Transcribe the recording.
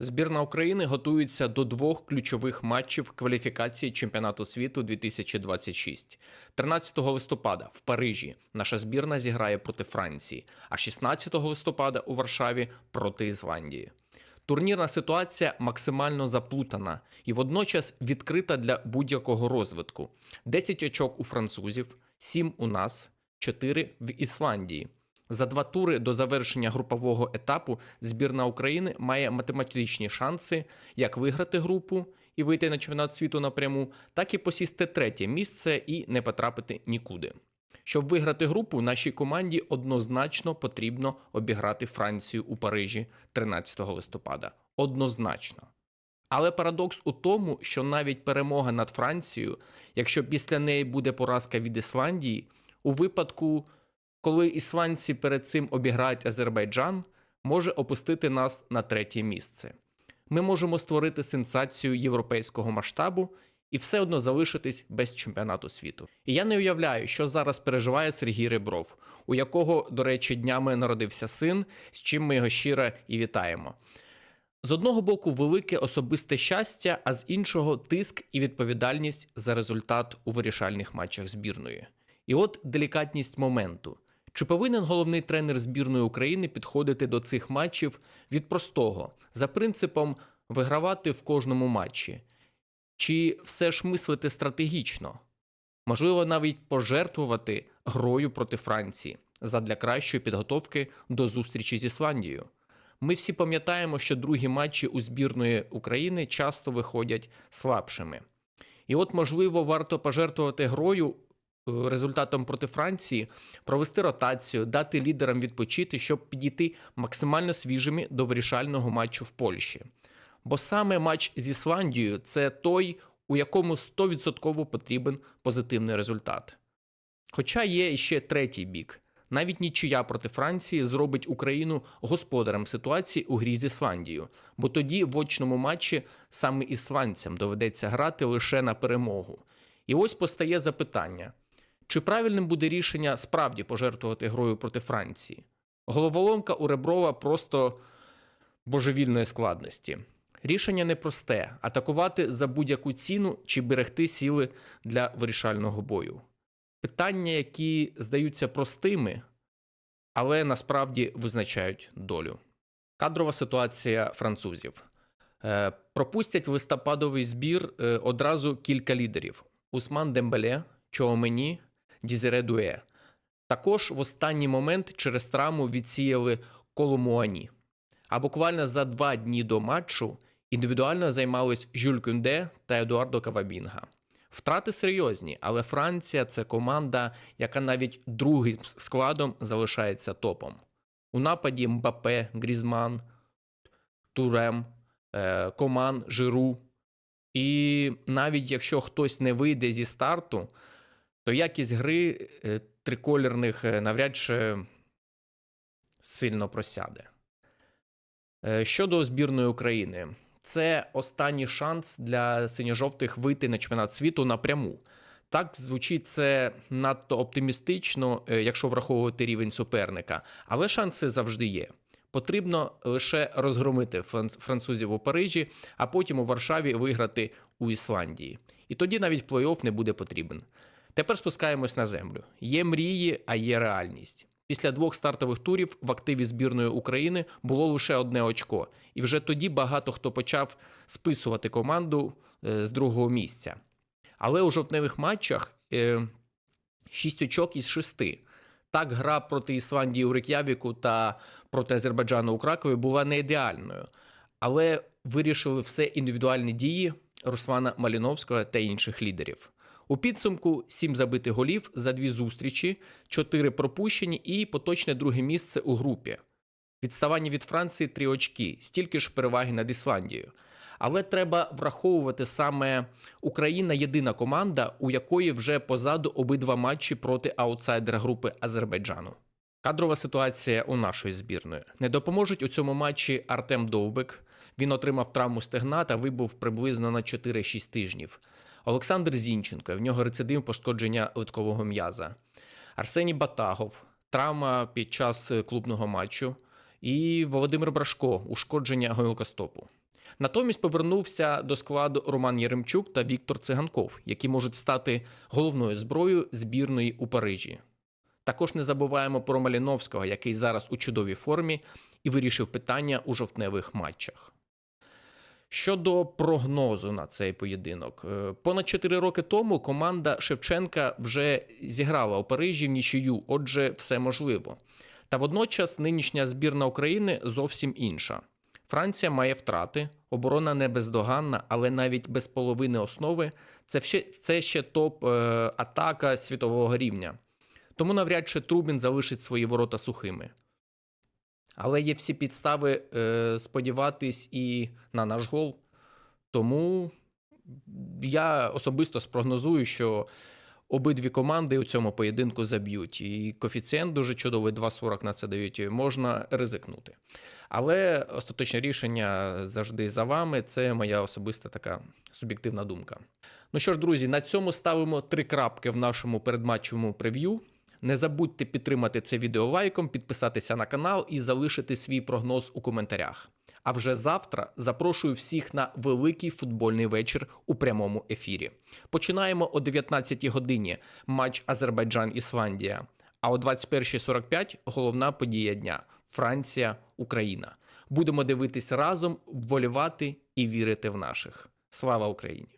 Збірна України готується до двох ключових матчів кваліфікації чемпіонату світу 2026. 13 листопада в Парижі наша збірна зіграє проти Франції, а 16 листопада у Варшаві проти Ісландії. Турнірна ситуація максимально заплутана і водночас відкрита для будь-якого розвитку: 10 очок у французів, 7 у нас, 4 в Ісландії. За два тури до завершення групового етапу збірна України має математичні шанси як виграти групу і вийти на чемпіонат світу напряму, так і посісти третє місце і не потрапити нікуди. Щоб виграти групу, нашій команді однозначно потрібно обіграти Францію у Парижі 13 листопада. Однозначно. Але парадокс у тому, що навіть перемога над Францією, якщо після неї буде поразка від Ісландії, у випадку, коли ісландці перед цим обіграють Азербайджан, може опустити нас на третє місце. Ми можемо створити сенсацію європейського масштабу і все одно залишитись без чемпіонату світу. І я не уявляю, що зараз переживає Сергій Ребров, у якого, до речі, днями народився син, з чим ми його щиро і вітаємо. З одного боку, велике особисте щастя, а з іншого тиск і відповідальність за результат у вирішальних матчах збірної. І от делікатність моменту. Чи повинен головний тренер збірної України підходити до цих матчів від простого за принципом вигравати в кожному матчі? Чи все ж мислити стратегічно? Можливо, навіть пожертвувати грою проти Франції задля кращої підготовки до зустрічі з Ісландією. Ми всі пам'ятаємо, що другі матчі у збірної України часто виходять слабшими. І от, можливо, варто пожертвувати грою результатом проти Франції, провести ротацію, дати лідерам відпочити, щоб підійти максимально свіжими до вирішального матчу в Польщі. Бо саме матч з Ісландією це той, у якому 100% потрібен позитивний результат. Хоча є ще третій бік. Навіть нічия проти Франції зробить Україну господарем ситуації у грі з Ісландією, бо тоді в очному матчі саме ісландцям доведеться грати лише на перемогу. І ось постає запитання: чи правильним буде рішення справді пожертвувати грою проти Франції? Головоломка у Реброва просто божевільної складності. Рішення непросте атакувати за будь-яку ціну чи берегти сили для вирішального бою. Питання, які здаються простими, але насправді визначають долю. Кадрова ситуація французів. Е, Пропустять листопадовий збір е, одразу кілька лідерів: Усман Дембеле, Чоомені, Дізере Дуе. Також в останній момент через травму відсіяли Коломуані. А буквально за два дні до матчу індивідуально займались Жюль Кюнде та Едуардо Кавабінга. Втрати серйозні, але Франція це команда, яка навіть другим складом залишається топом. У нападі Мбапе, Грізман, Турем, е, Коман, Жиру. І навіть якщо хтось не вийде зі старту, то якість гри е, триколірних е, навряд чи сильно просяде. Е, Щодо збірної України, це останній шанс для синьо-жовтих вийти на чемпіонат світу напряму. Так звучить це надто оптимістично, якщо враховувати рівень суперника, але шанси завжди є. Потрібно лише розгромити французів у Парижі, а потім у Варшаві виграти у Ісландії. І тоді навіть плей-офф не буде потрібен. Тепер спускаємось на землю. Є мрії, а є реальність. Після двох стартових турів в активі збірної України було лише одне очко, і вже тоді багато хто почав списувати команду е, з другого місця. Але у жовтневих матчах е, 6 очок із 6. Так, гра проти Ісландії у Рик'явіку та проти Азербайджану у Кракові була не ідеальною, але вирішили все індивідуальні дії Руслана Маліновського та інших лідерів. У підсумку 7 забитих голів за дві зустрічі, 4 пропущені і поточне друге місце у групі. Відставання від Франції 3 очки, стільки ж переваги над Ісландією. Але треба враховувати саме Україна єдина команда, у якої вже позаду обидва матчі проти аутсайдера групи Азербайджану. Кадрова ситуація у нашої збірної. Не допоможуть у цьому матчі Артем Довбик. Він отримав травму стегна та вибув приблизно на 4-6 тижнів. Олександр Зінченко, в нього рецидив пошкодження литкового м'яза. Арсеній Батагов, травма під час клубного матчу. І Володимир Брашко, ушкодження гомілкостопу. Натомість повернувся до складу Роман Єремчук та Віктор Циганков, які можуть стати головною зброєю збірної у Парижі. Також не забуваємо про Маліновського, який зараз у чудовій формі і вирішив питання у жовтневих матчах. Щодо прогнозу на цей поєдинок, Е, понад 4 роки тому команда Шевченка вже зіграла у Парижі в нічию, отже, все можливо. Та водночас нинішня збірна України зовсім інша. Франція має втрати, оборона не бездоганна, але навіть без половини основи це ще, це ще топ-атака світового рівня. Тому навряд чи Трубін залишить свої ворота сухими. Але є всі підстави е, сподіватись і на наш гол. Тому я особисто спрогнозую, що обидві команди у цьому поєдинку заб'ють. І коефіцієнт дуже чудовий 2,40 на це дають. Можна ризикнути. Але остаточне рішення завжди за вами. Це моя особиста така суб'єктивна думка. Ну що ж, друзі, на цьому ставимо три крапки в нашому передматчевому прев'ю. Не забудьте підтримати це відео лайком, підписатися на канал і залишити свій прогноз у коментарях. А вже завтра запрошую всіх на великий футбольний вечір у прямому ефірі. Починаємо о 19 годині матч Азербайджан-Ісландія. А о 21.45 головна подія дня Франція, Україна. Будемо дивитись разом, вболівати і вірити в наших. Слава Україні!